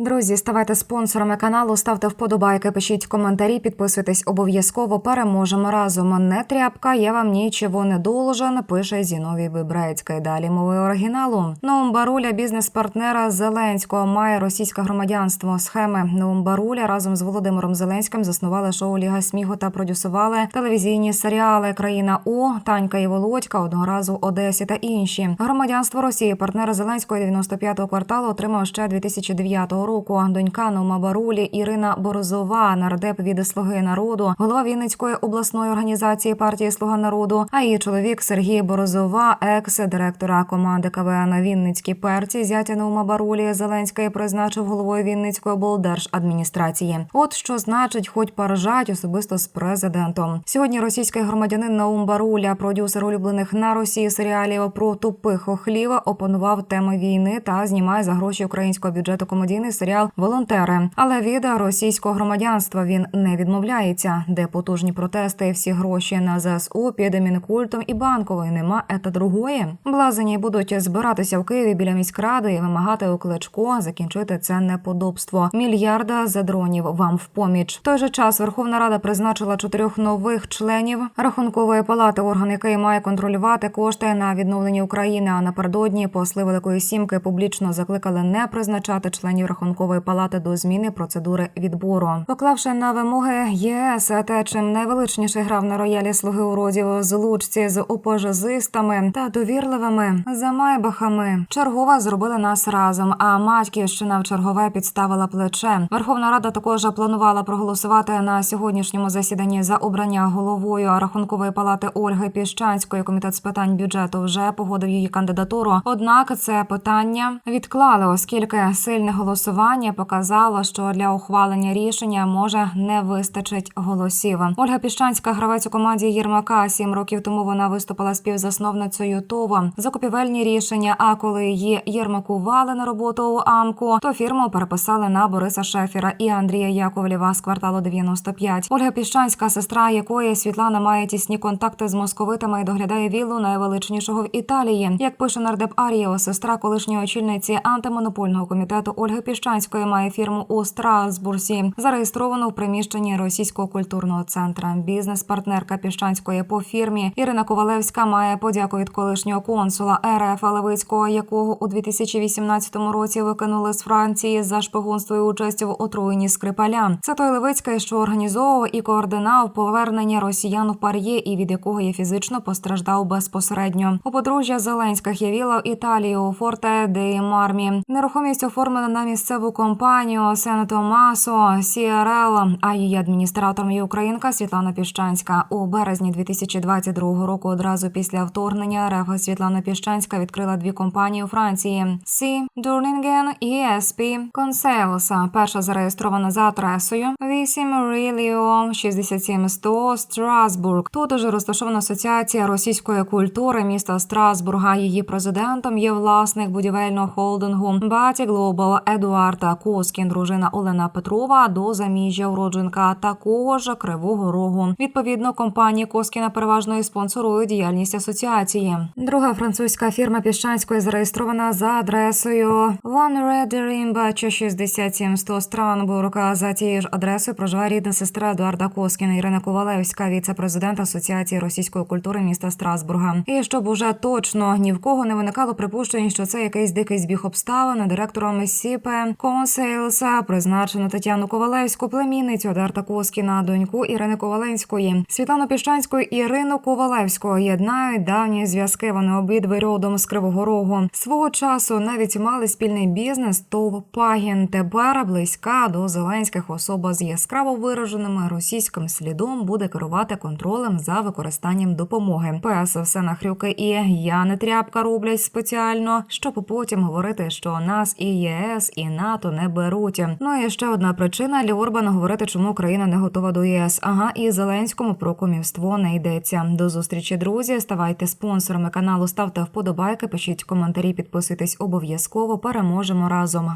Друзі, ставайте спонсорами каналу, ставте вподобайки, пишіть коментарі, підписуйтесь обов'язково. Переможемо разом. Не тряпка, я вам нічого не должен. Пише Зіновій Вибрецький. Далі мови оригіналу. Новумбаруля, бізнес-партнера Зеленського, має російське громадянство. Схеми Новумбаруля разом з Володимиром Зеленським заснували шоу Ліга сміху та продюсували телевізійні серіали Країна У, Танька і Володька, одного разу Одесі та інші. Громадянство Росії, партнера Зеленського 95-го кварталу отримав ще 2009 року. Донька Нума Барулі Ірина Борозова, нардеп від Слуги народу, голова Вінницької обласної організації партії Слуга народу. А її чоловік Сергій Борозова, екс-директора команди КВН Вінницькі перці, зятя Нума Барулі Зеленський призначив головою Вінницької облдержадміністрації. От що значить, хоч поржать особисто з президентом. Сьогодні російський громадянин Наум Баруля, продюсер улюблених на Росії серіалів про тупих охлів, опанував теми війни та знімає за гроші українського бюджету комедійний серіал Волонтери. Але від російського громадянства він не відмовляється, де потужні протести, всі гроші на ЗСУ під мінкультом і банкової нема ета другої. Блазені будуть збиратися в Києві біля міськради і вимагати у кличко закінчити це неподобство. Мільярда за дронів вам в поміч. В той же час Верховна Рада призначила чотирьох нових членів рахункової палати, орган який має контролювати кошти на відновлення України. А напередодні посли Великої Сімки публічно закликали не призначати членів рахункової палати до зміни процедури відбору, поклавши на вимоги ЄС, те, чим найвеличніше грав на роялі слуги уродів з лучці з опожезистами та довірливими замайбахами. Чергова зробили нас разом. А матьківщина в чергове підставила плече. Верховна Рада також планувала проголосувати на сьогоднішньому засіданні за обрання головою рахункової палати Ольги Піщанської. Комітет з питань бюджету вже погодив її кандидатуру. Однак це питання відклали, оскільки сильне голосування показало, що для ухвалення рішення може не вистачить голосів. Ольга Піщанська, гравець у команді Єрмака. Сім років тому вона виступила співзасновницею ТОВа. Закупівельні рішення. А коли її єрмакували на роботу у Амку, то фірму переписали на Бориса Шефіра і Андрія Яковлєва з кварталу 95. Ольга Піщанська, сестра якої Світлана має тісні контакти з московитами і доглядає віллу найвеличнішого в Італії. Як пише нардеп Аріо, сестра колишньої очільниці антимонопольного комітету Ольги Піщанської має фірму у Страсбурзі, зареєстровану в приміщенні російського культурного центра. Бізнес-партнерка Піщанської по фірмі Ірина Ковалевська має подяку від колишнього консула РФ Левицького, якого у 2018 році викинули з Франції за шпигунство і участь в отруєнні Скрипаля. Це той Левицький, що організовував і координав повернення росіян в пар'є, і від якого я фізично постраждав безпосередньо. У подружжя Зеленських є віла в Італії у Форте де Мармі. Нерухомість оформлена на місцеву компанію Сен Томасо Сіарел, а її адміністратором є українка Світлана Піщанська. У березні 2022 року, одразу після вторгнення РФ Світлана Піщанська відкрила дві компанії у Франції: Сі Дурнінген і ESP Conceals. Перша зареєстрована за адресою 8 Ріліо 67100 Страсбург. Тут уже розташована асоціація російської культури міста Страсбурга. Її президентом є власник будівельного холдингу Баті Глобал Едуарда Коскін, дружина Олена Петрова до заміжжя уродженка такого ж кривого рогу. Відповідно, компанії Коскіна переважно і спонсорують діяльність асоціації. Друга французька фірма Піщанської зареєстрована за адресою One Red Rimba 67100 Странбург. За тією ж адресою проживає рідна сестра Едуарда Коскіна Ірина Ковалевська, віце-президент Асоціації російської культури міста Страсбурга. І щоб уже точно ні в кого не виникало припущень, що це якийсь дикий збіг обставин, директором Сіпе Консейлса призначено Тетяну Ковалевську, племінницю Едарта Коскіна, доньку Ірини Коваленської, Світлану Піщанську і Ірину Ковалевську єднають давні зв'язки. Вони обидві родом з Кривого Рогу. Свого часу навіть мали спільний бізнес. ТОВ Пагін тепер близька до зеленських особа з яскраво вираженими російським слідом буде керувати контролем за використанням допомоги. ПС все на хрюки і я не тряпка роблять спеціально, щоб потім говорити, що нас і ЄС, і НАТО не беруть. Ну і ще одна причина для Орбана говорити, чому Україна не готова до ЄС. Ага, і Зеленському про комівство не йдеться. До зустрічі, друзі. Ставайте спонсорами каналу, ставте вподобайки, пишіть коментарі, підписуйтесь обов'язково. Переможемо разом.